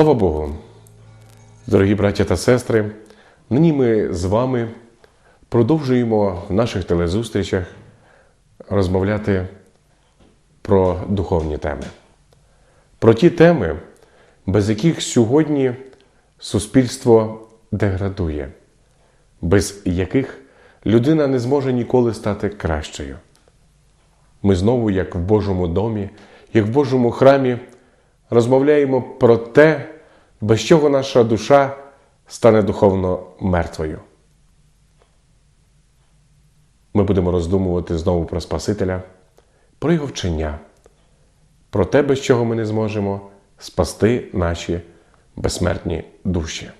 Слава Богу! Дорогі браття та сестри, нині ми з вами продовжуємо в наших телезустрічах розмовляти про духовні теми. Про ті теми, без яких сьогодні суспільство деградує, без яких людина не зможе ніколи стати кращою. Ми знову, як в Божому домі, як в Божому храмі, розмовляємо про те, без чого наша душа стане духовно мертвою. Ми будемо роздумувати знову про Спасителя, про його вчення, про те, без чого ми не зможемо спасти наші безсмертні душі.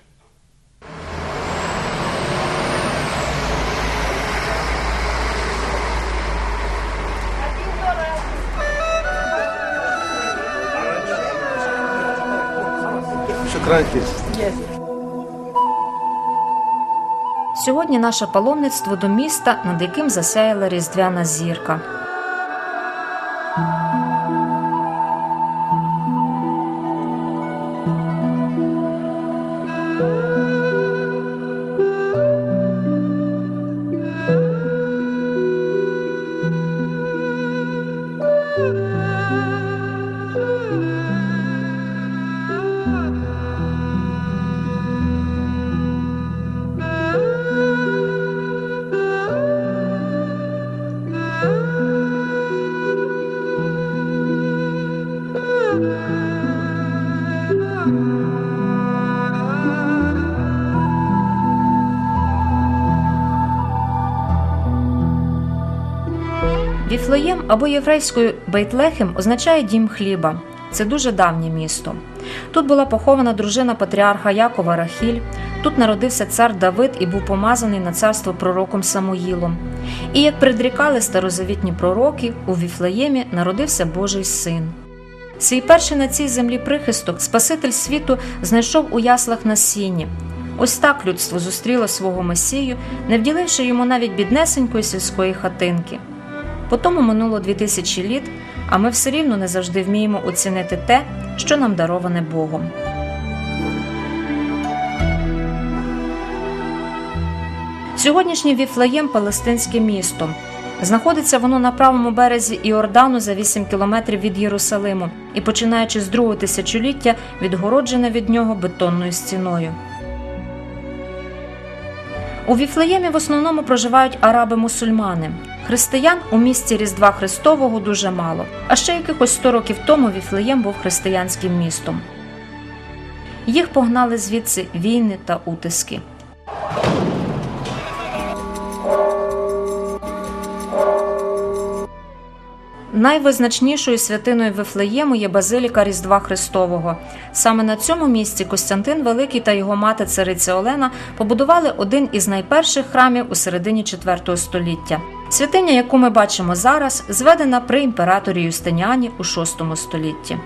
Шукран Сьогодні наше паломництво до міста, над яким засяяла різдвяна зірка. Або єврейською Бейтлехем означає дім хліба. Це дуже давнє місто. Тут була похована дружина патріарха Якова Рахіль. Тут народився цар Давид і був помазаний на царство пророком Самуїлом. І як предрікали старозавітні пророки, у Віфлеємі народився Божий син. Свій перший на цій землі прихисток Спаситель світу знайшов у яслах на сіні. Ось так людство зустріло свого Месію, не вділивши йому навіть біднесенької сільської хатинки. Потому минуло дві тисячі літ, а ми все рівно не завжди вміємо оцінити те, що нам дароване Богом. Сьогоднішній Віфлеєм палестинське місто. Знаходиться воно на правому березі Іордану за 8 кілометрів від Єрусалиму і, починаючи з другого тисячоліття, відгороджене від нього бетонною стіною. У Віфлеємі в основному проживають араби-мусульмани. Християн у місті Різдва Христового дуже мало, а ще якихось 100 років тому Віфлеєм був християнським містом. Їх погнали звідси війни та утиски. Найвизначнішою святиною Вифлеєму є базиліка Різдва Христового. Саме на цьому місці Костянтин Великий та його мати цариця Олена побудували один із найперших храмів у середині IV століття. Святиня, яку ми бачимо зараз, зведена при імператорі Юстиніані у VI столітті.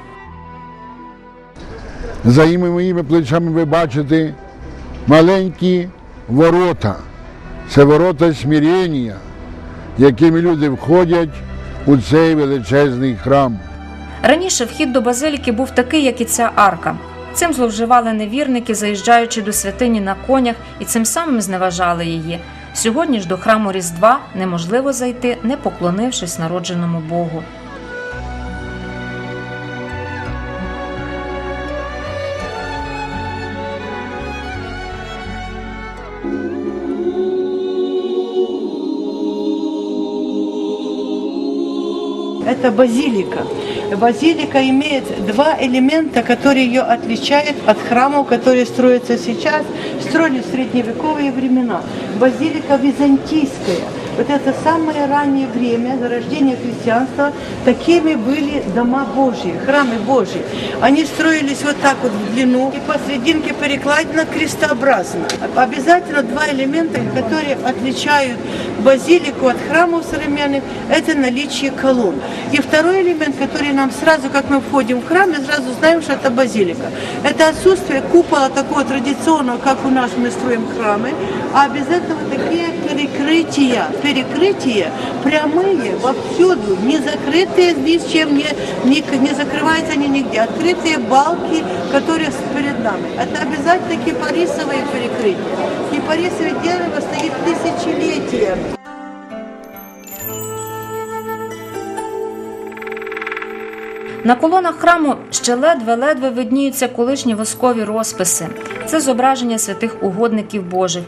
За іми моїми плечами ви бачите маленькі ворота. Це ворота смирення, якими люди входять у цей величезний храм. Раніше вхід до базиліки був такий, як і ця арка. Цим зловживали невірники, заїжджаючи до святині на конях, і цим самим зневажали її. Сьогодні ж до храму Різдва неможливо зайти, не поклонившись народженому Богу. Это базилика. Базилика имеет два элемента, которые ее отличают от храмов, которые строятся сейчас, строили в средневековые времена. Базилика византийская. Вот это самое раннее время зарождения христианства, такими были дома Божьи, храмы Божьи. Они строились вот так вот в длину и посерединке перекладина крестообразно. Обязательно два элемента, которые отличают базилику от храмов современных, это наличие колонн. И второй элемент, который нам сразу, как мы входим в храм, мы сразу знаем, что это базилика. Это отсутствие купола такого традиционного, как у нас мы строим храмы, а без этого такие перекрытия. перекрытия прямые, вовсюду, не закрытые ни с чем, не, не, не закрываются они нигде. Открытые балки, которые с- перед нами. Это обязательно кипарисовые перекрытия. Кипарисовое дерево стоит тысячелетия. На колонах храму ще ледве-ледве видніються колишні воскові розписи. Це зображення святих угодників Божих.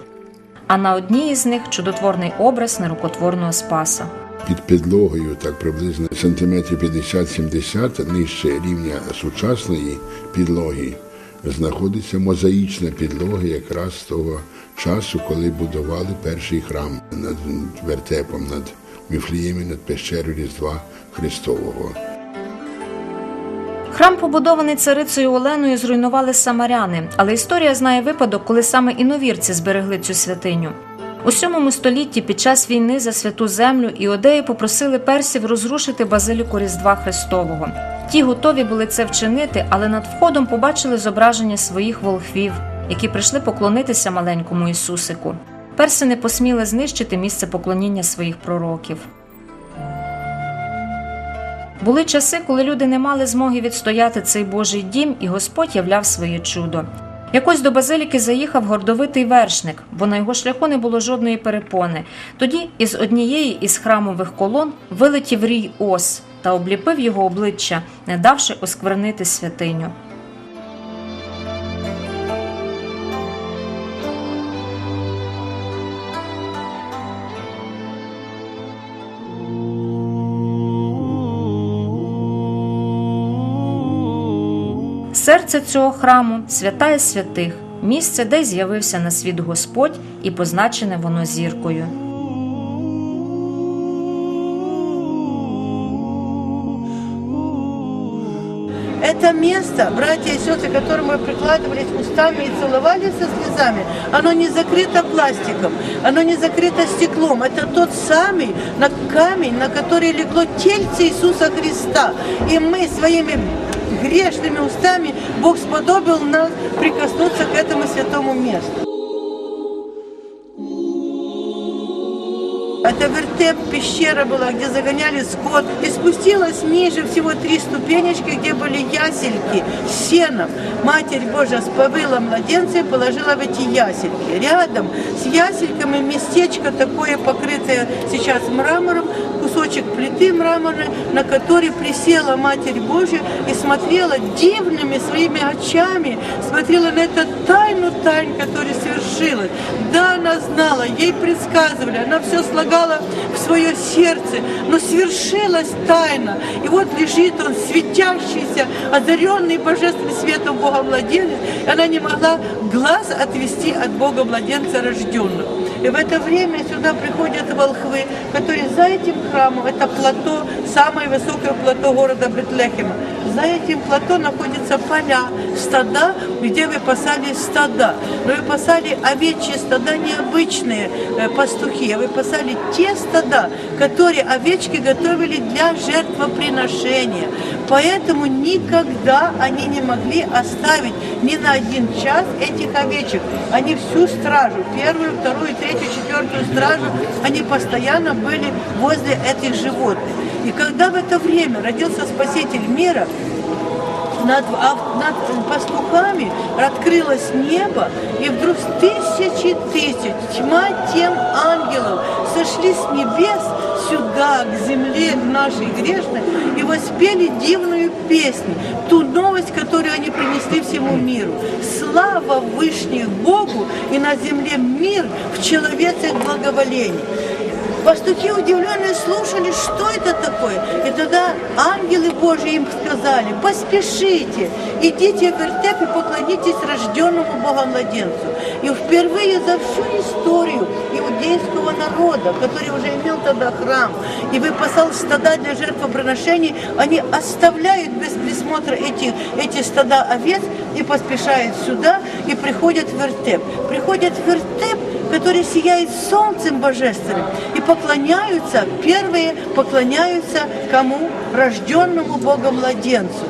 а на одній із них чудотворний образ нерукотворного спаса. Під підлогою, так приблизно сантиметрів 50-70 нижче рівня сучасної підлоги, знаходиться мозаїчна підлога якраз того часу, коли будували перший храм над вертепом, над Віфлієм, над пещерою Різдва Христового. Храм, побудований царицею Оленою, зруйнували самаряни, але історія знає випадок, коли саме іновірці зберегли цю святиню. У сьомому столітті під час війни за святу землю іудеї попросили персів розрушити базиліку Різдва Христового. Ті готові були це вчинити, але над входом побачили зображення своїх волхвів, які прийшли поклонитися маленькому Ісусику. Перси не посміли знищити місце поклоніння своїх пророків. Були часи, коли люди не мали змоги відстояти цей Божий дім, і Господь являв своє чудо. Якось до базиліки заїхав гордовитий вершник, бо на його шляху не було жодної перепони. Тоді із однієї із храмових колон вилетів рій ос та обліпив його обличчя, не давши осквернити святиню. Серце цього храму свята із святих, місце, де з'явився на світ Господь, і позначене воно зіркою. Это место, братья и сестры, к которому мы прикладывались устами и целовались со слезами, оно не закрыто пластиком, оно не закрыто стеклом. Это тот самый на камень, на который легло тельце Иисуса Христа. И мы своими грешными устами Бог сподобил нас прикоснуться к этому святому месту. Это вертеп, пещера была, где загоняли скот. И спустилась ниже всего три ступенечки, где были ясельки с сеном. Матерь Божья сповыла младенца и положила в эти ясельки. Рядом с ясельками местечко такое, покрытое сейчас мрамором, кусочек плиты мраморной, на который присела Матерь Божья и смотрела дивными своими очами, смотрела на эту тайну тайн, которая свершилась. Да, она знала, ей предсказывали, она все слагала в свое сердце, но свершилась тайна. И вот лежит он, светящийся, озаренный божественным светом Бога младенец, она не могла глаз отвести от Бога младенца рожденного. И в это время сюда приходят волхвы, которые за этим храмом, это плато, самое высокое плато города Бетлехема, за этим плато находятся поля, стада, где выпасали стада. Но выпасали овечьи стада необычные э, пастухи, а выпасали те стада, которые овечки готовили для жертвоприношения. Поэтому никогда они не могли оставить ни на один час этих овечек. Они всю стражу, первую, вторую, третью, четвертую стражу, они постоянно были возле этих животных. И когда в это время родился Спаситель мира, над, над пастухами открылось небо, и вдруг тысячи тысяч, тьма тем ангелов сошли с небес сюда, к земле нашей грешной, и воспели дивную песню, ту новость, которую они принесли всему миру. Слава Вышних Богу, и на земле мир в человеце благоволении. Пастухи удивленные слушали, что это такое. И тогда ангелы Божьи им сказали, поспешите, идите в вертеп и поклонитесь рожденному Богом младенцу. И впервые за всю историю иудейского народа, который уже имел тогда храм, и выпасал стада для жертвоприношений, они оставляют без присмотра эти, эти стада овец и поспешают сюда и приходят в вертеп. Приходят в вертеп, который сияет солнцем божественным, и поклоняются, первые поклоняются кому? Рожденному Богом младенцу.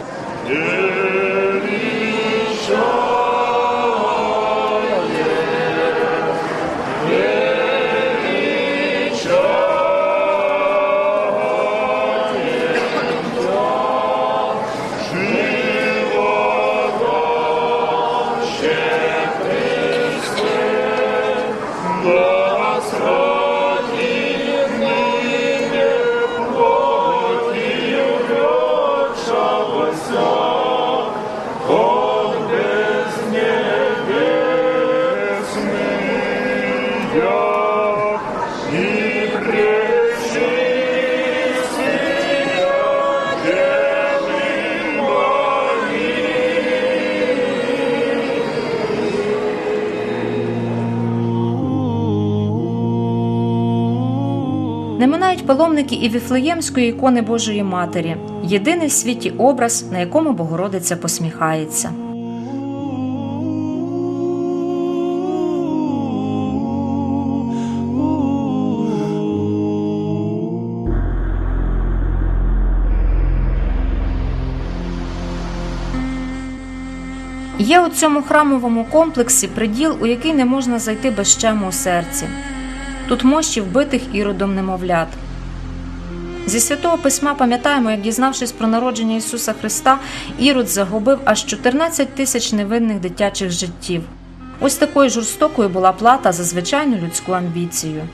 Паломники і віфлеємської ікони Божої Матері, єдиний в світі образ, на якому Богородиця посміхається. Є у цьому храмовому комплексі приділ, у який не можна зайти без щему у серці. Тут мощі вбитих іродом немовлят. Зі святого письма пам'ятаємо, як дізнавшись про народження Ісуса Христа, Ірод загубив аж 14 тисяч невинних дитячих життів. Ось такою жорстокою була плата за звичайну людську амбіцію.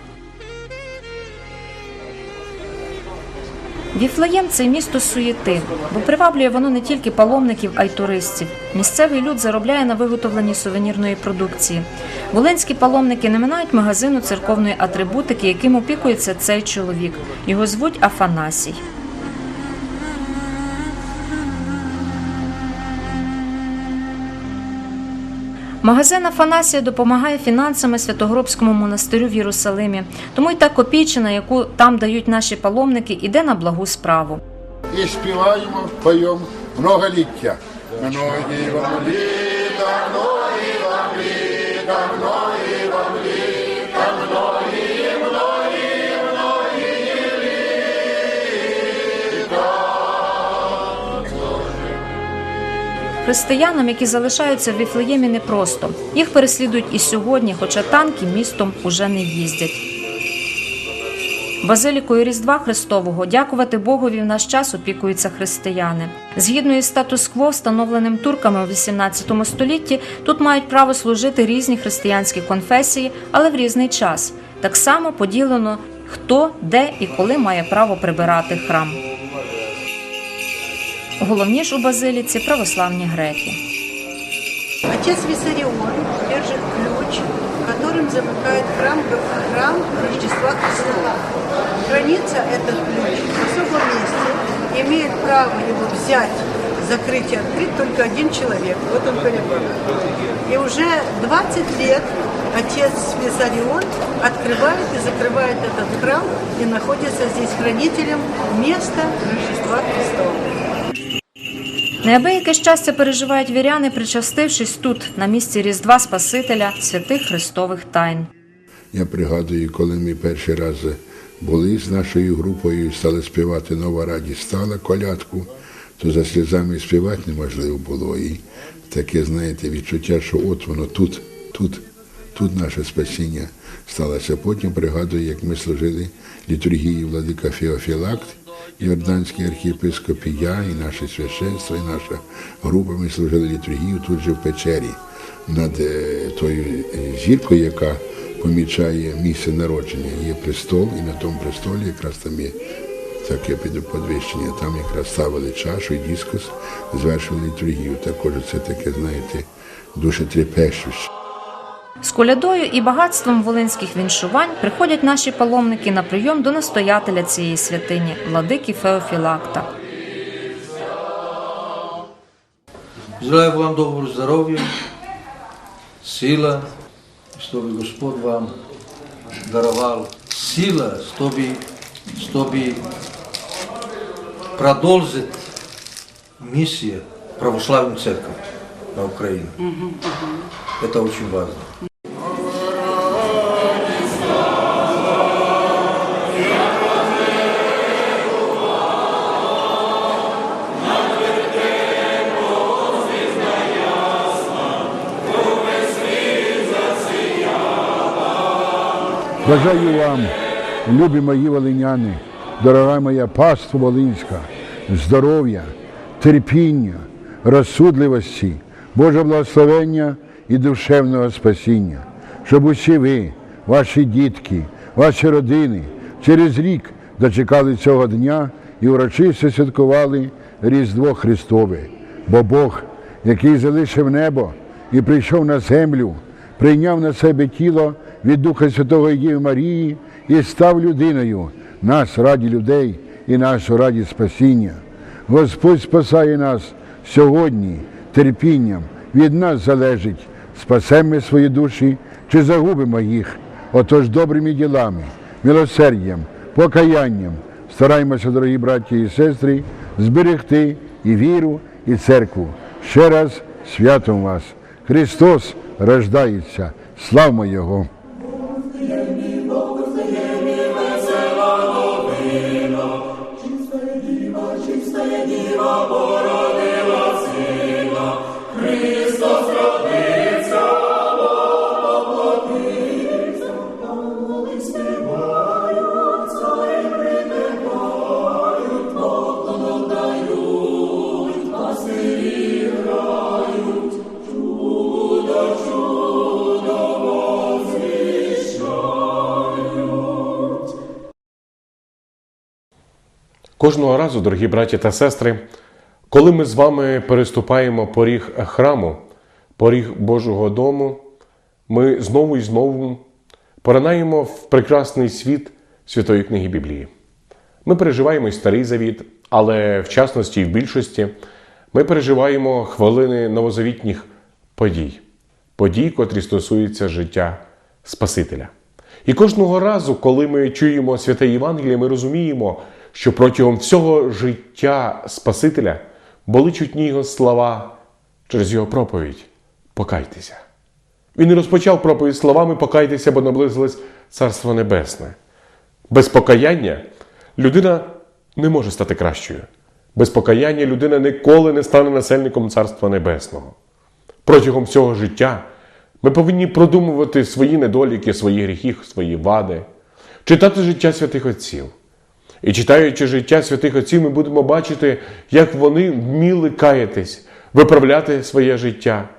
Віфлеєм це місто суєти, бо приваблює воно не тільки паломників, а й туристів. Місцевий люд заробляє на виготовленні сувенірної продукції. Волинські паломники не минають магазину церковної атрибутики, яким опікується цей чоловік. Його звуть Афанасій. Магазин Афанасія допомагає фінансами Святогробському монастирю в Єрусалимі. Тому й та копійчина, яку там дають наші паломники, іде на благу справу. І співаємо, поємо многоліття. Християнам, які залишаються в Віфлеємі, непросто. Їх переслідують і сьогодні, хоча танки містом уже не їздять. Базилікою Різдва Христового дякувати Богові в наш час опікуються християни. Згідно із статус-кво, встановленим турками у XVIII столітті, тут мають право служити різні християнські конфесії, але в різний час. Так само поділено, хто, де і коли має право прибирати храм. Головні ж у базиліці православні греки. Отец Виссарион держит ключ, которым замыкает храм, храм Рождества Христова Хранится этот ключ в особом месте. Имеет право его взять, закрыть и открыть только один человек. Вот он перебор. И уже 20 лет отец Виссарион открывает и закрывает этот храм и находится здесь хранителем места Рождества Христова. Неабияке щастя переживають віряни, причастившись тут, на місці Різдва Спасителя, святих Христових тайн. Я пригадую, коли ми перший раз були з нашою групою стали співати Нова радість стала колядку, то за сльозами співати неможливо було. І таке, знаєте, відчуття, що от воно тут, тут, тут наше спасіння сталося. Потім пригадую, як ми служили літургії владика Феофілакт, Йорданський архієпископ, і я, і наше священство, і наша група. Ми служили літургію тут же в печері над е, тою е, зіркою, яка помічає місце народження. Є престол, і на тому престолі якраз там є таке підвищення. Там якраз ставили чашу і дискус, звершували літургію. Також це таке, знаєте, дуже трепещуще. З колядою і багатством волинських віншувань приходять наші паломники на прийом до настоятеля цієї святині, владики Феофілакта. Желаю вам доброго здоровья, сила, Чтобы Господь вам даровал сила, чтобы чтобы продолжить миссию православной церкви на Украине, это очень важно. Бажаю вам, любі мої волиняни, дорога моя паства Волинська, здоров'я, терпіння, розсудливості, Божого благословення і душевного спасіння, щоб усі ви, ваші дітки, ваші родини через рік дочекали цього дня і урочисто святкували Різдво Христове, бо Бог, який залишив небо і прийшов на землю, прийняв на себе тіло від Духа Святого і Діви Марії і став людиною, нас раді людей і нашу раді спасіння. Господь спасає нас сьогодні терпінням. Від нас залежить, спасемо свої душі чи загубимо їх. Отож добрими ділами, милосердям, покаянням. Стараємося, дорогі браті і сестри, зберегти і віру, і церкву. Ще раз святом вас. Христос рождається. Славмо Його! Кожного разу, дорогі браті та сестри, коли ми з вами переступаємо поріг храму, поріг Божого дому, ми знову і знову поринаємо в прекрасний світ Святої книги Біблії. Ми переживаємо і старий завіт, але в частності і в більшості ми переживаємо хвилини новозавітніх подій, подій, котрі стосуються життя Спасителя. І кожного разу, коли ми чуємо святе Євангеліє, ми розуміємо, що протягом всього життя Спасителя були чутні його слова через його проповідь Покайтеся. Він і розпочав проповідь словами Покайтеся, бо наблизилось Царство Небесне. Без покаяння людина не може стати кращою. Без покаяння людина ніколи не стане насельником Царства Небесного. Протягом всього життя ми повинні продумувати свої недоліки, свої гріхи, свої вади, читати життя святих отців. І читаючи життя святих отців, ми будемо бачити, як вони вміли каятись, виправляти своє життя.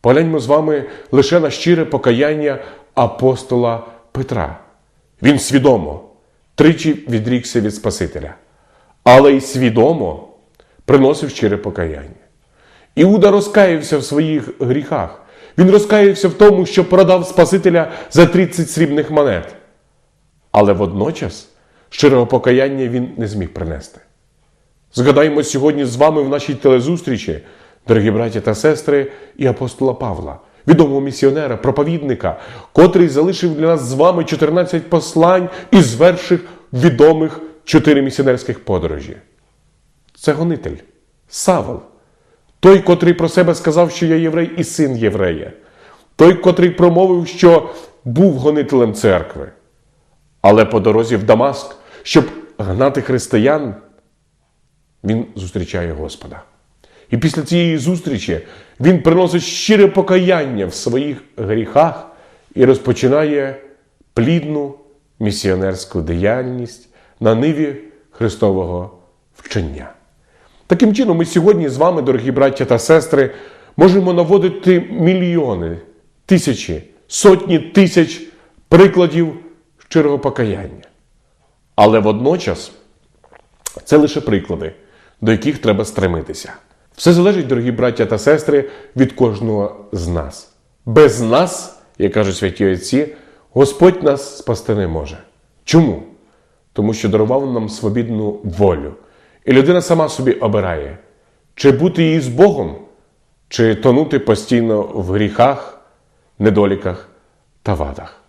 Погляньмо з вами лише на щире покаяння апостола Петра. Він свідомо тричі відрікся від Спасителя, але й свідомо приносив щире покаяння. Іуда розкаявся в своїх гріхах. Він розкаявся в тому, що продав Спасителя за 30 срібних монет. Але водночас щирого покаяння він не зміг принести. Згадаємо сьогодні з вами в нашій телезустрічі, дорогі браті та сестри, і апостола Павла, відомого місіонера, проповідника, котрий залишив для нас з вами 14 послань і звершив відомих чотири місіонерських подорожі. Це гонитель, Савел, той, котрий про себе сказав, що я єврей і син єврея, той, котрий промовив, що був гонителем церкви. Але по дорозі в Дамаск, щоб гнати християн, він зустрічає Господа. І після цієї зустрічі він приносить щире покаяння в своїх гріхах і розпочинає плідну місіонерську діяльність на ниві Христового вчення. Таким чином, ми сьогодні з вами, дорогі браття та сестри, можемо наводити мільйони, тисячі, сотні тисяч прикладів щирого покаяння. Але водночас це лише приклади, до яких треба стремитися. Все залежить, дорогі браття та сестри, від кожного з нас. Без нас, як кажуть святі отці, Господь нас спасти не може. Чому? Тому що дарував нам свобідну волю. І людина сама собі обирає, чи бути їй з Богом, чи тонути постійно в гріхах, недоліках та вадах.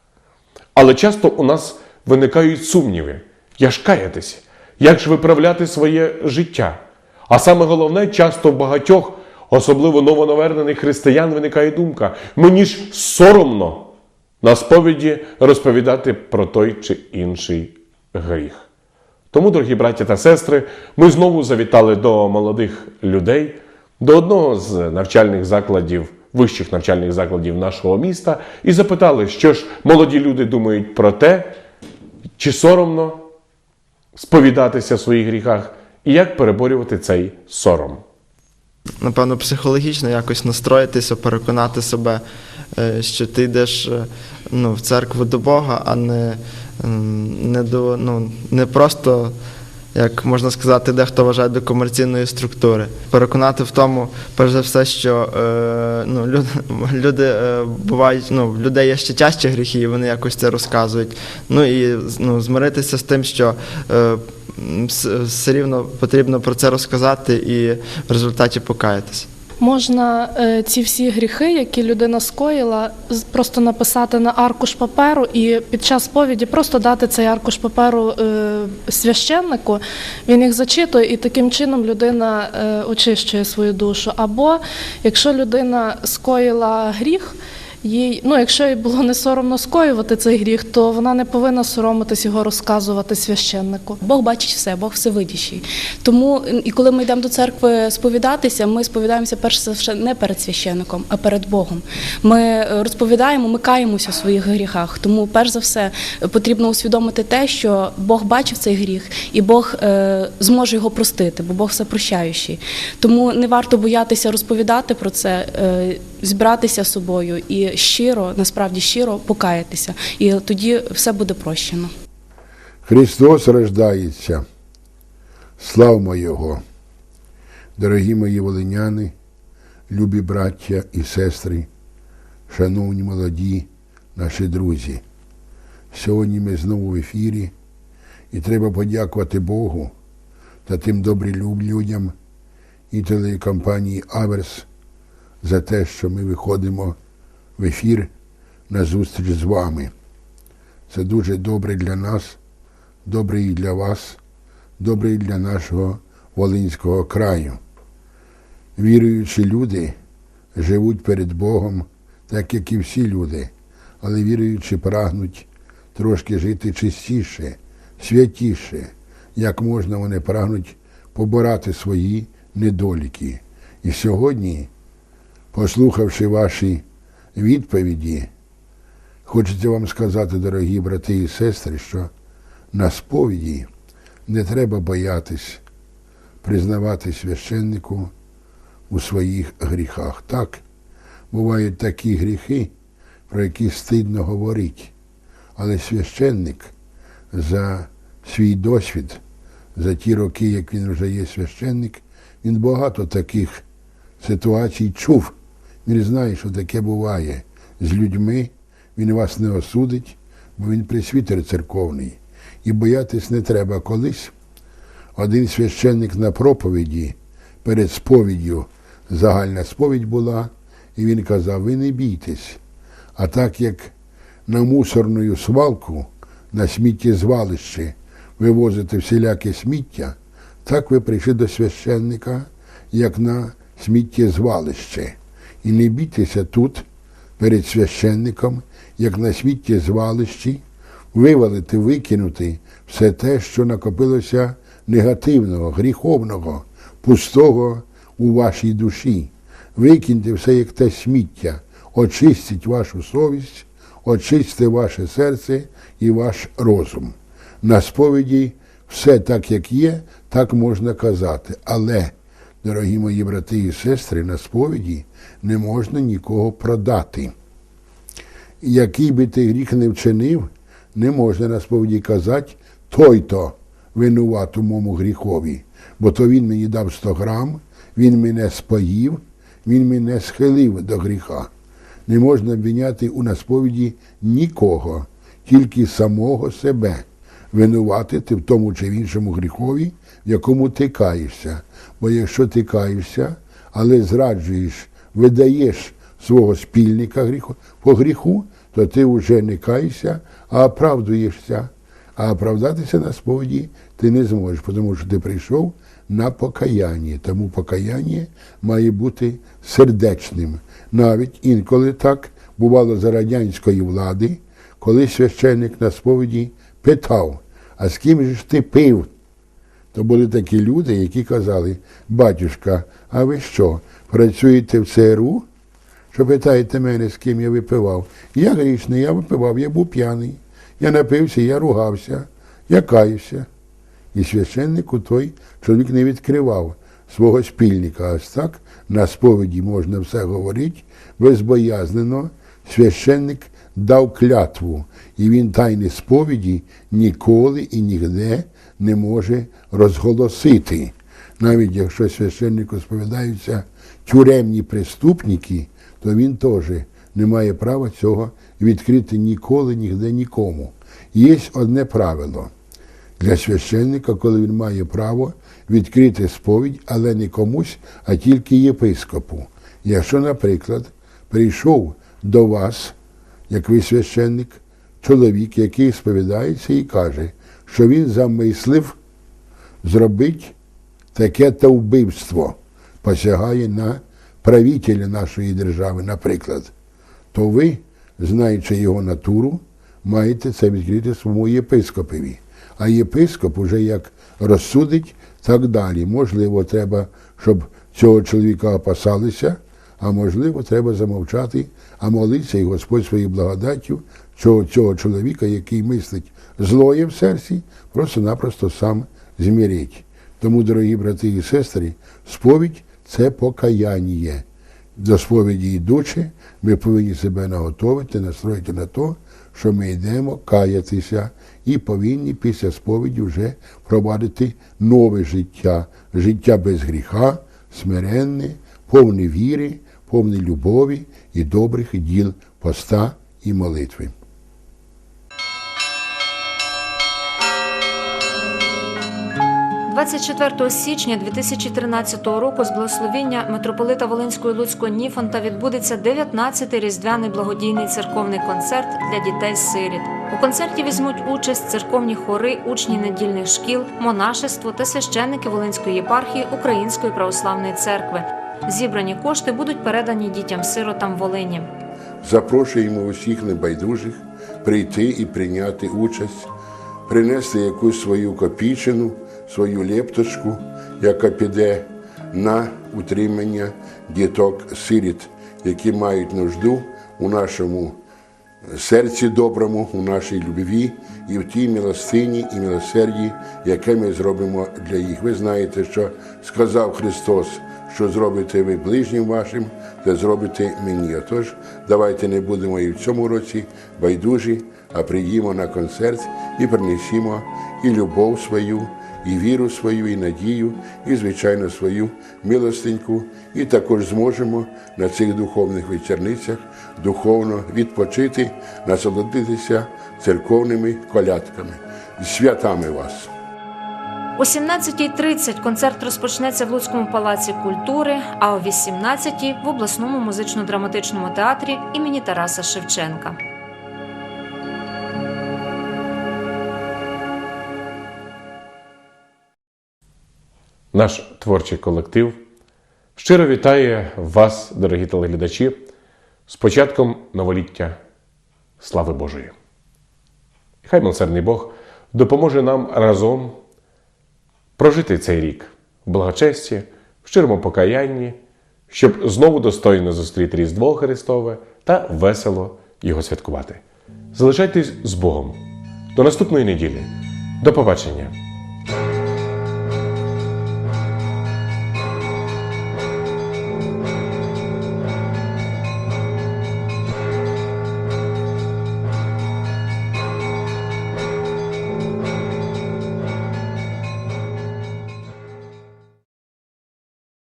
Але часто у нас виникають сумніви, як ж каятися, як ж виправляти своє життя. А саме головне, часто в багатьох, особливо новонавернених християн, виникає думка: мені ж соромно на сповіді розповідати про той чи інший гріх. Тому, дорогі браті та сестри, ми знову завітали до молодих людей, до одного з навчальних закладів, вищих навчальних закладів нашого міста, і запитали, що ж молоді люди думають про те, чи соромно сповідатися в своїх гріхах, і як переборювати цей сором. напевно, психологічно якось настроїтися, переконати себе, е, що ти йдеш е, ну, в церкву до Бога, а не, не, до, ну, не просто, як можна сказати, дехто вважає до комерційної структури. Переконати в тому, перш за все, що е, ну, люди, люди е, бувають, ну, в людей є ще тяжчі гріхи, і вони якось це розказують. Ну і ну, змиритися з тим, що. Е, все рівно потрібно про це розказати і в результаті покаятися. Можна е, ці всі гріхи, які людина скоїла, просто написати на аркуш паперу і під час сповіді просто дати цей аркуш паперу е, священнику. Він їх зачитує, і таким чином людина е, очищує свою душу. Або якщо людина скоїла гріх. Їй, ну, якщо їй було не соромно скоювати цей гріх, то вона не повинна соромитись його розказувати священнику. Бог бачить все, Бог всевидящий. Тому і коли ми йдемо до церкви сповідатися, ми сповідаємося перш за все не перед священником, а перед Богом. Ми е, розповідаємо, ми каємося в своїх гріхах. Тому, перш за все, е, потрібно усвідомити те, що Бог бачив цей гріх, і Бог е, зможе його простити, бо Бог всепрощаючий. Тому не варто боятися розповідати про це, е, зібратися з собою і щиро, насправді щиро покаятися. І тоді все буде прощено. Христос рождається. Славмо Його! Дорогі мої волиняни, любі браття і сестри, шановні молоді наші друзі. Сьогодні ми знову в ефірі, і треба подякувати Богу та тим добрим людям і телекомпанії Аверс за те, що ми виходимо в ефір на зустріч з вами. Це дуже добре для нас добре і для вас, добре і для нашого Волинського краю. Віруючі люди живуть перед Богом, так як і всі люди, але віруючі прагнуть трошки жити чистіше, святіше, як можна вони прагнуть поборати свої недоліки. І сьогодні, послухавши ваші відповіді, хочеться вам сказати, дорогі брати і сестри, що на сповіді не треба боятись признавати священнику у своїх гріхах. Так, бувають такі гріхи, про які стидно говорити, але священник за свій досвід, за ті роки, як він вже є священник, він багато таких ситуацій чув. Він знає, що таке буває з людьми, він вас не осудить, бо він присвітер церковний. І боятись не треба колись. Один священник на проповіді перед сповіддю, загальна сповідь була, і він казав: ви не бійтесь. А так як на мусорну свалку, на сміттєзвалище вивозите всіляке сміття, так ви прийшли до священника, як на сміттєзвалище. І не бійтеся тут перед священником, як на сміттєзвалищі, вивалити, викинути все те, що накопилося негативного, гріховного, пустого у вашій душі. Викиньте все як те сміття, очистіть вашу совість, очистьте ваше серце і ваш розум. На сповіді все так, як є, так можна казати. Але, дорогі мої брати і сестри, на сповіді не можна нікого продати. Який би ти гріх не вчинив, не можна на сповіді казати, той-то винуват у моєму гріхові, бо то він мені дав 100 грам, він мене споїв, він мене схилив до гріха. Не можна обвиняти у насповіді нікого, тільки самого себе, винуватити в тому чи в іншому гріхові, в якому ти каєшся. Бо якщо ти каєшся, але зраджуєш, видаєш свого спільника гріху, по гріху, то ти вже не каєшся, а оправдуєшся. А оправдатися на сповіді ти не зможеш, тому що ти прийшов на покаяння. Тому покаяння має бути сердечним. Навіть інколи так бувало за радянської влади, коли священник на сповіді питав, а з ким же ти пив? То були такі люди, які казали, батюшка, а ви що, працюєте в ЦРУ? Що питаєте мене, з ким я випивав? Я грішний, я випивав, я був п'яний. Я напився, я ругався, я каюся. І священнику той чоловік не відкривав свого спільника. Ось так на сповіді можна все говорити безбоязнено. Священник дав клятву, і він тайни сповіді ніколи і ніде не може розголосити. Навіть якщо священнику сповідаються тюремні преступники, то він теж не має права цього відкрити ніколи, нігде нікому. Є одне правило. для священника, коли він має право відкрити сповідь, але не комусь, а тільки єпископу. Якщо, наприклад, прийшов до вас, як ви священник, чоловік, який сповідається і каже, що він замислив зробити таке та вбивство, посягає на правителя нашої держави, наприклад, то ви, знаючи його натуру, маєте це відкрити своєму єпископові. А єпископ уже як розсудить, так далі. Можливо, треба, щоб цього чоловіка опасалися, а можливо, треба замовчати, а молитися і Господь своєю благодаттю цього, цього чоловіка, який мислить злоє в серці, просто-напросто сам змірить. Тому, дорогі брати і сестри, сповідь це покаяння. До сповіді йдучи, ми повинні себе наготовити, настроїти на те, що ми йдемо каятися і повинні після сповіді вже провадити нове життя, життя без гріха, смиренне, повне віри, повне любові і добрих діл поста і молитви. 24 січня 2013 року з благословіння митрополита Волинського і Луцького Ніфонта відбудеться 19-й різдвяний благодійний церковний концерт для дітей-сиріт. У концерті візьмуть участь церковні хори, учні недільних шкіл, монашество та священники Волинської єпархії Української православної церкви. Зібрані кошти будуть передані дітям-сиротам Волині. Запрошуємо усіх небайдужих прийти і прийняти участь, принести якусь свою копійчину, свою лепточку, яка піде на утримання діток-сиріт, які мають нужду у нашому серці доброму, у нашій любві і в тій милостині і милосерді, яке ми зробимо для їх. Ви знаєте, що сказав Христос, що зробите ви ближнім вашим, те зробите мені. Отож, давайте не будемо і в цьому році байдужі, а приїмо на концерт і принесімо і любов свою, і віру свою, і надію, і, звичайно, свою милостиньку, і також зможемо на цих духовних вечорницях духовно відпочити, насолодитися церковними колядками. Святами вас! О 17.30 концерт розпочнеться в Луцькому палаці культури, а о 18.00 в обласному музично-драматичному театрі імені Тараса Шевченка. Наш творчий колектив щиро вітає вас, дорогі телеглядачі, з початком новоліття слави Божої. Хай милосердний Бог допоможе нам разом прожити цей рік в благочесті, в щирому покаянні, щоб знову достойно зустріти Різдво Христове та весело його святкувати. Залишайтесь з Богом. До наступної неділі. До побачення!